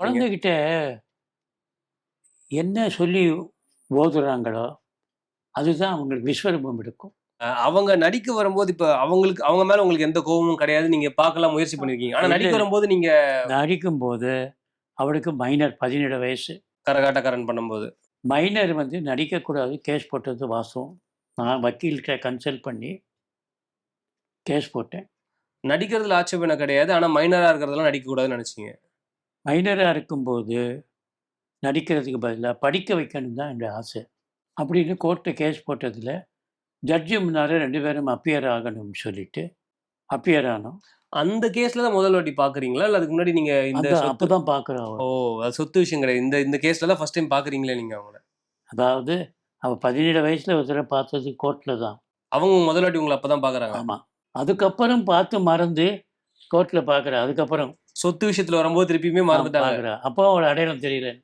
குழந்தைகிட்ட என்ன சொல்லி ஓதுறாங்களோ அதுதான் அவங்களுக்கு விஸ்வரூபம் எடுக்கும். அவங்க நடிக்க வரும்போது இப்ப அவங்களுக்கு அவங்க மேல உங்களுக்கு எந்த கோபமும் கிடையாது. நீங்க பார்க்கலாம் முயற்சி பண்ணிருக்கீங்க. ஆனா நடிக்க. வரும்போது நீங்க நடிக்கும்போது அவளுக்கு மைனர் பதினேழு வயசு. கரகாட்டக்காரன் பண்ணும்போது. மைனர் வந்து நடிக்கக்கூடாது. கேஸ் போட்டது வாசம். நான் வக்கீல்கிட்ட கன்சல்ட் பண்ணி கேஸ் போட்டேன். நடிக்கிறதுல ஆட்சேபனை கிடையாது. ஆனா மைனரா இருக்கிறதெல்லாம் நடிக்க கூடாதுன்னு நினைச்சீங்க. மைனராக இருக்கும்போது நடிக்கிறதுக்கு பதிலாக படிக்க வைக்கணும் தான் என்னுடைய ஆசை. அப்படின்னு கோர்ட்டு கேஸ் போட்டதில் ஜட்ஜி முன்னாலே ரெண்டு பேரும் அப்பியர் ஆகணும்னு சொல்லிட்டு அப்பியர் ஆனோம். அந்த கேஸ்ல தான் முதல் வாட்டி பாக்குறீங்களா? இல்ல அதுக்கு முன்னாடி நீங்க இந்த அப்போ தான் பார்க்குறோம் ஓ சொத்து விஷயம் கிடையாது. இந்த இந்த கேஸ்ல தான் ஃபர்ஸ்ட் டைம் பாக்குறீங்களே நீங்க அவங்கள? அதாவது அவள் பதினேழு வயசில் ஒரு தடவை பார்த்தது கோர்ட்டில் தான். அவங்க முதல் வாட்டி உங்களை அப்பதான் பாக்குறாங்க? ஆமாம் அதுக்கப்புறம் பார்த்து மறந்து கோர்ட்டில் பார்க்குறேன் அதுக்கப்புறம் சொத்து விஷயத்துல வரும்போது திருப்பியுமே மறந்துட்டாங்க. அப்போ அவள் அடையாளம் தெரியல.